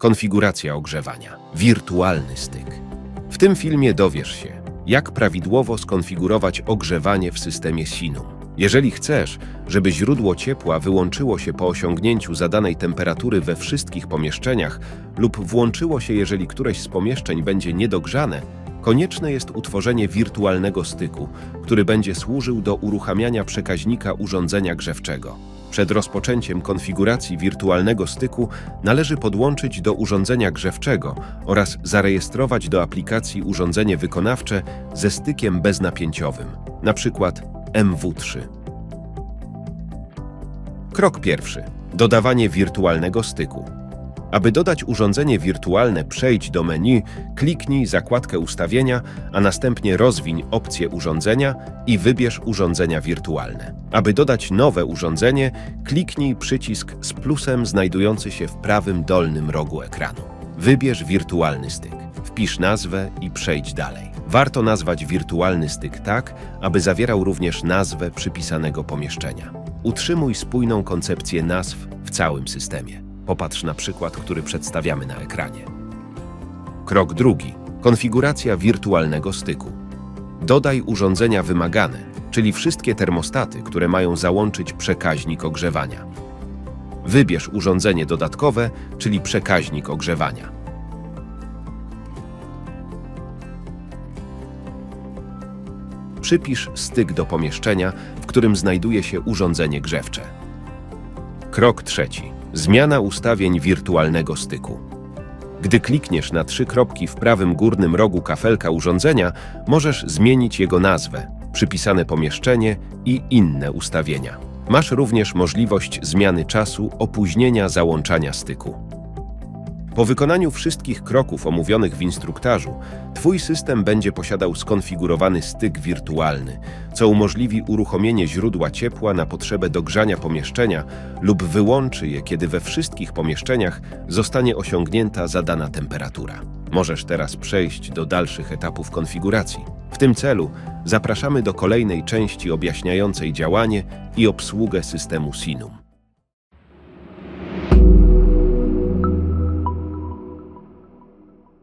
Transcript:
Konfiguracja ogrzewania. Wirtualny styk. W tym filmie dowiesz się, jak prawidłowo skonfigurować ogrzewanie w systemie Sinum. Jeżeli chcesz, żeby źródło ciepła wyłączyło się po osiągnięciu zadanej temperatury we wszystkich pomieszczeniach lub włączyło się, jeżeli któreś z pomieszczeń będzie niedogrzane, konieczne jest utworzenie wirtualnego styku, który będzie służył do uruchamiania przekaźnika urządzenia grzewczego. Przed rozpoczęciem konfiguracji wirtualnego styku należy podłączyć do urządzenia grzewczego oraz zarejestrować do aplikacji urządzenie wykonawcze ze stykiem beznapięciowym, np. MW3. Krok pierwszy. Dodawanie wirtualnego styku. Aby dodać urządzenie wirtualne, przejdź do menu, kliknij zakładkę ustawienia, a następnie rozwiń opcję urządzenia i wybierz urządzenia wirtualne. Aby dodać nowe urządzenie, kliknij przycisk z plusem znajdujący się w prawym dolnym rogu ekranu. Wybierz wirtualny styk, wpisz nazwę i przejdź dalej. Warto nazwać wirtualny styk tak, aby zawierał również nazwę przypisanego pomieszczenia. Utrzymuj spójną koncepcję nazw w całym systemie. Popatrz na przykład, który przedstawiamy na ekranie. Krok drugi. Konfiguracja wirtualnego styku. Dodaj urządzenia wymagane, czyli wszystkie termostaty, które mają załączyć przekaźnik ogrzewania. Wybierz urządzenie dodatkowe, czyli przekaźnik ogrzewania. Przypisz styk do pomieszczenia, w którym znajduje się urządzenie grzewcze. Krok trzeci. Zmiana ustawień wirtualnego styku. Gdy klikniesz na trzy kropki w prawym górnym rogu kafelka urządzenia, możesz zmienić jego nazwę, przypisane pomieszczenie i inne ustawienia. Masz również możliwość zmiany czasu opóźnienia załączania styku. Po wykonaniu wszystkich kroków omówionych w instruktażu, Twój system będzie posiadał skonfigurowany styk wirtualny, co umożliwi uruchomienie źródła ciepła na potrzebę dogrzania pomieszczenia lub wyłączy je, kiedy we wszystkich pomieszczeniach zostanie osiągnięta zadana temperatura. Możesz teraz przejść do dalszych etapów konfiguracji. W tym celu zapraszamy do kolejnej części objaśniającej działanie i obsługę systemu Sinum.